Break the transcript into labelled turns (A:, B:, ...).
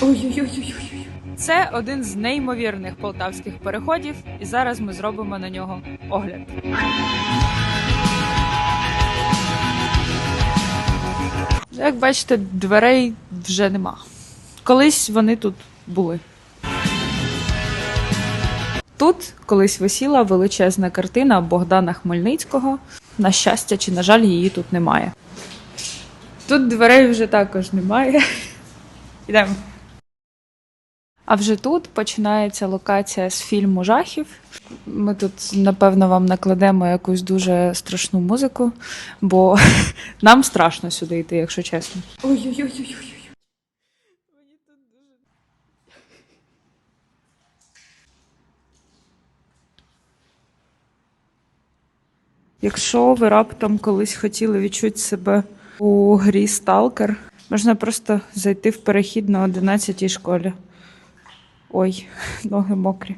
A: Ой-ой-ой. Це один з неймовірних полтавських переходів, і зараз ми зробимо на нього огляд. Як бачите, дверей вже нема. Колись вони тут були. Тут колись висіла величезна картина Богдана Хмельницького. На щастя, чи на жаль, її тут немає. Тут дверей вже також немає. Ідемо. А вже тут починається локація з фільму жахів. Ми тут, напевно, вам накладемо якусь дуже страшну музику, бо нам страшно сюди йти, якщо чесно. Ой-ой-ой. Якщо ви раптом колись хотіли відчути себе у грі Сталкер, можна просто зайти в перехід на 11 школі. Ой, ноги мокрі.